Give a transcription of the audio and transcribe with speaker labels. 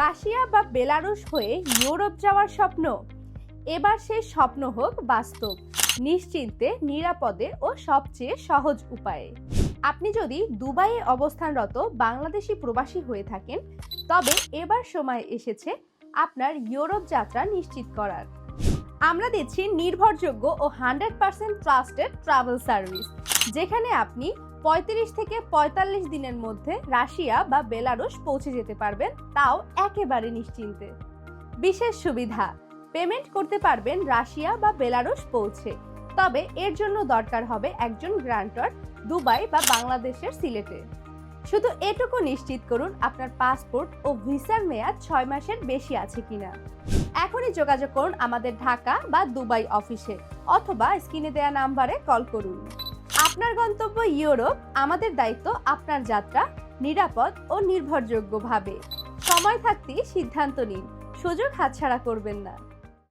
Speaker 1: Russia বা বেলারুশ হয়ে Europe যাওয়ার স্বপ্ন। এবার সেই স্বপ্ন হোক বাস্তব, নিশ্চিন্তে, নিরাপদে ও সবচেয়ে সহজ উপায়ে। আপনি যদি দুবাইয়ে অবস্থানরত বাংলাদেশি প্রবাসী হয়ে থাকেন, তবে এবার সময় এসেছে আপনার ইউরোপ যাত্রা নিশ্চিত করার। আমরা দিচ্ছি নির্ভরযোগ্য ও hundred percent trusted travel service. যেখানে আপনি পঁয়ত্রিশ থেকে পঁয়তাল্লিশ দিনের মধ্যে রাশিয়া বা বেলারুশ পৌঁছে যেতে পারবেন, তাও একেবারে নিশ্চিন্তে। বিশেষ সুবিধা পেমেন্ট করতে পারবেন রাশিয়া বা বেলারুশ পৌঁছে। তবে এর জন্য দরকার হবে একজন গ্রান্টর দুবাই বা বাংলাদেশের সিলেটে। শুধু এটুকু নিশ্চিত করুন, আপনার পাসপোর্ট ও ভিসার মেয়াদ ছয় মাসের বেশি আছে কিনা। এখনই যোগাযোগ করুন আমাদের ঢাকা বা দুবাই অফিসে, অথবা স্ক্রিনে দেওয়া নাম্বারে কল করুন। আপনার গন্তব্য ইউরোপ, আমাদের দায়িত্ব আপনার যাত্রা, নিরাপদ ও নির্ভরযোগ্যভাবে। সময় থাকতেই সিদ্ধান্ত নিন। সুযোগ হাতছাড়া করবেন না।